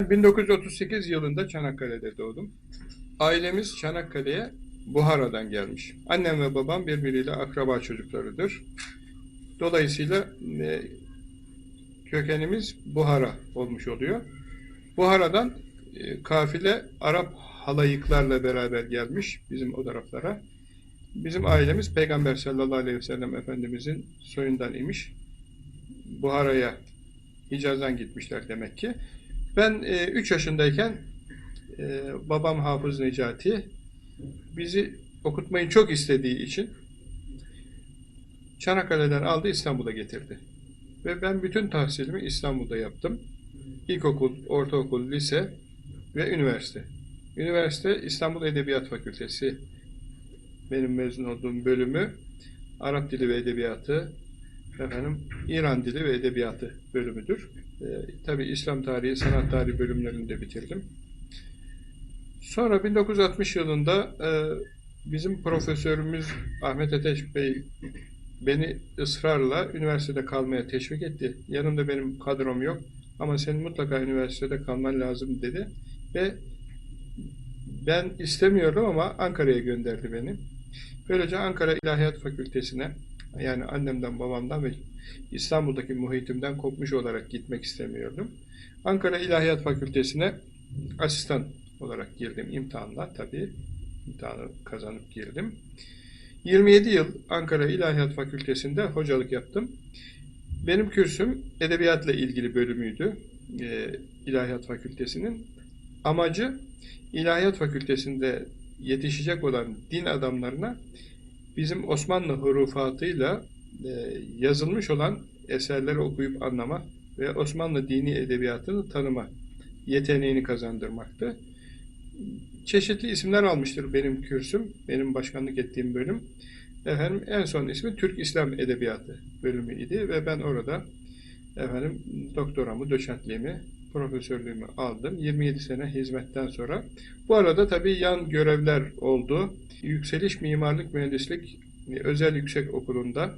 1938 yılında Çanakkale'de doğdum. Ailemiz Çanakkale'ye Buhara'dan gelmiş. Annem ve babam birbiriyle akraba çocuklarıdır. Dolayısıyla e, kökenimiz Buhara olmuş oluyor. Buhara'dan e, kafile Arap halayıklarla beraber gelmiş bizim o taraflara. Bizim ailemiz Peygamber sallallahu aleyhi ve sellem Efendimizin soyundan imiş. Buhara'ya Hicaz'dan gitmişler demek ki. Ben 3 yaşındayken e, babam Hafız Necati bizi okutmayı çok istediği için Çanakkale'den aldı İstanbul'a getirdi. Ve ben bütün tahsilimi İstanbul'da yaptım. İlkokul, ortaokul, lise ve üniversite. Üniversite İstanbul Edebiyat Fakültesi benim mezun olduğum bölümü Arap Dili ve Edebiyatı, efendim İran Dili ve Edebiyatı bölümüdür. E, tabii İslam tarihi, sanat tarihi bölümlerini de bitirdim. Sonra 1960 yılında e, bizim profesörümüz Ahmet Ateş Bey beni ısrarla üniversitede kalmaya teşvik etti. Yanımda benim kadrom yok ama senin mutlaka üniversitede kalman lazım dedi. Ve ben istemiyordum ama Ankara'ya gönderdi beni. Böylece Ankara İlahiyat Fakültesi'ne yani annemden babamdan ve İstanbul'daki muhitimden kopmuş olarak gitmek istemiyordum. Ankara İlahiyat Fakültesi'ne asistan olarak girdim imtihanla tabii. İmtihanı kazanıp girdim. 27 yıl Ankara İlahiyat Fakültesi'nde hocalık yaptım. Benim kürsüm edebiyatla ilgili bölümüydü. E, İlahiyat Fakültesi'nin. Amacı İlahiyat Fakültesi'nde yetişecek olan din adamlarına bizim Osmanlı hurufatıyla e, yazılmış olan eserleri okuyup anlama ve Osmanlı dini edebiyatını tanıma yeteneğini kazandırmaktı. Çeşitli isimler almıştır benim kürsüm, benim başkanlık ettiğim bölüm. Efendim en son ismi Türk İslam Edebiyatı bölümü idi ve ben orada efendim doktoramı, doçentliğimi, profesörlüğümü aldım. 27 sene hizmetten sonra. Bu arada tabii yan görevler oldu. Yükseliş Mimarlık Mühendislik Özel Yüksek Okulu'nda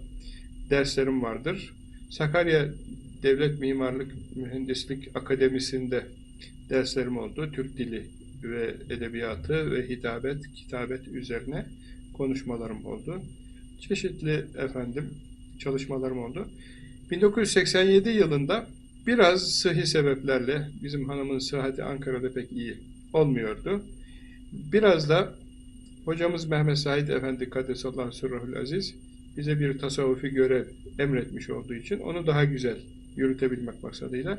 derslerim vardır. Sakarya Devlet Mimarlık Mühendislik Akademisi'nde derslerim oldu. Türk Dili ve Edebiyatı ve Hitabet, Kitabet üzerine konuşmalarım oldu. Çeşitli efendim çalışmalarım oldu. 1987 yılında biraz sıhhi sebeplerle bizim hanımın sıhhati Ankara'da pek iyi olmuyordu. Biraz da hocamız Mehmet Said Efendi Kaddesallahu Sürrahül Aziz bize bir tasavvufi görev emretmiş olduğu için onu daha güzel yürütebilmek maksadıyla